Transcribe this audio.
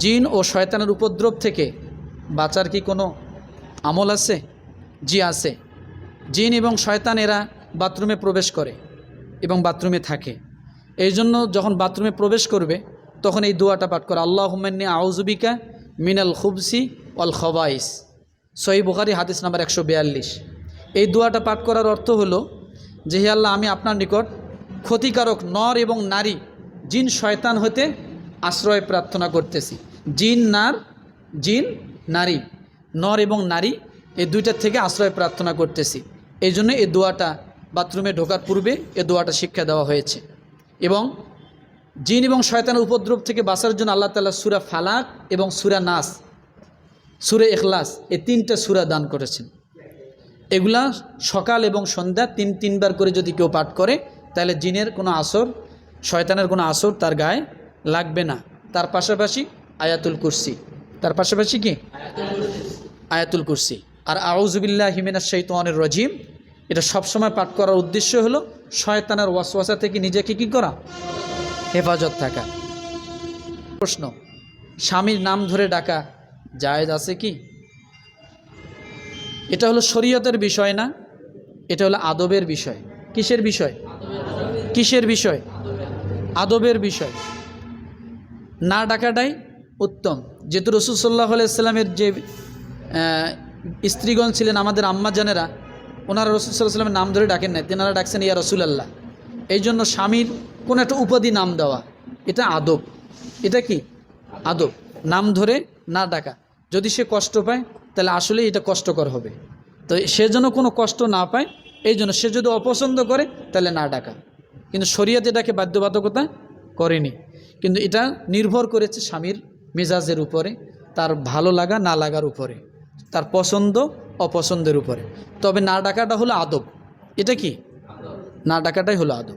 জিন ও শয়তানের উপদ্রব থেকে বাঁচার কি কোনো আমল আছে? জি, আছে। জিন এবং শয়তান এরা বাথরুমে প্রবেশ করে এবং বাথরুমে থাকে। এই জন্য যখন বাথরুমে প্রবেশ করবে, তখন এই দোয়াটা পাঠ করে আল্লাহ হুমেন্নি আউজুবিকা মিনাল খুবসি অল খবাইস। সহি বুখারি, হাদিস নাম্বার একশো বিয়াল্লিশ। এই দোয়াটা পাঠ করার অর্থ হলো যে, হে আল্লাহ, আমি আপনার নিকট ক্ষতিকারক নর এবং নারী, জিন, শয়তান হতে আশ্রয় প্রার্থনা করতেছি। জিন, নার, জিন, নারী। নর এবং নারী, এই দুইটার থেকে আশ্রয় প্রার্থনা করতেছি। এই জন্য এই দোয়াটা বাথরুমে ঢোকার পূর্বে এ দোয়াটা শিক্ষা দেওয়া হয়েছে। এবং জিন এবং শয়তানের উপদ্রব থেকে বাঁচার জন্য আল্লাহ তালা সুরা ফালাক এবং সুরা নাস, সুরে এখলাস এই তিনটা সুরা দান করেছেন। এগুলা সকাল এবং সন্ধ্যা তিন, তিনবার করে যদি কেউ পাঠ করে, তাহলে জিনের কোনো আসর, শয়তানের কোনো আসর তার গায়ে লাগবে না। তার পাশাপাশি আয়াতুল কুরসি। তার পাশাপাশি কি? আয়াতুল কুরসি। আর আউজুবিল্লাহ হিমিনা শৈতানের রজিম। এটা সবসময় পাঠ করার উদ্দেশ্য হলো শয়তানের ওয়াসওয়াসা থেকে নিজেকে কি করা? হেফাজত থাকা। প্রশ্ন, স্বামীর নাম ধরে ডাকা জায়েজ আছে কি? এটা হলো শরীয়তের বিষয় না, এটা হলো আদবের বিষয়। কিসের বিষয়? কিসের বিষয়? আদবের বিষয়। না ডাকাটাই উত্তম। যেহেতু রসুল সাল্লাহ আলাইস্লামের যে স্ত্রীগণ ছিলেন আমাদের আম্মা জানেরা, ওনারা রসুল সাল্লাহ সাল্লামের নাম ধরে ডাকেন নাই। তেনারা ডাকছেন, ইয়া রসুল আল্লাহ এই জন্য স্বামীর কোনো একটা উপাধি নাম দেওয়া, এটা আদব। এটা কি? আদব। নাম ধরে না ডাকা। যদি সে কষ্ট পায়, তাহলে আসলে এটা কষ্টকর হবে। তো সে যেন কোনো কষ্ট না পায় এই জন্য সে যদি অপছন্দ করে, তাহলে না ডাকা। কিন্তু শরীয়তে এটাকে বাধ্যবাধকতা করেনি। কিন্তু এটা নির্ভর করেছে স্বামীর মেজাজের উপরে, তার ভালো লাগা, না লাগার উপরে, তার পছন্দ, অপছন্দের উপরে। তবে না ডাকাটা হলো আদব। এটা কি? না ডাকাটাই হলো আদব।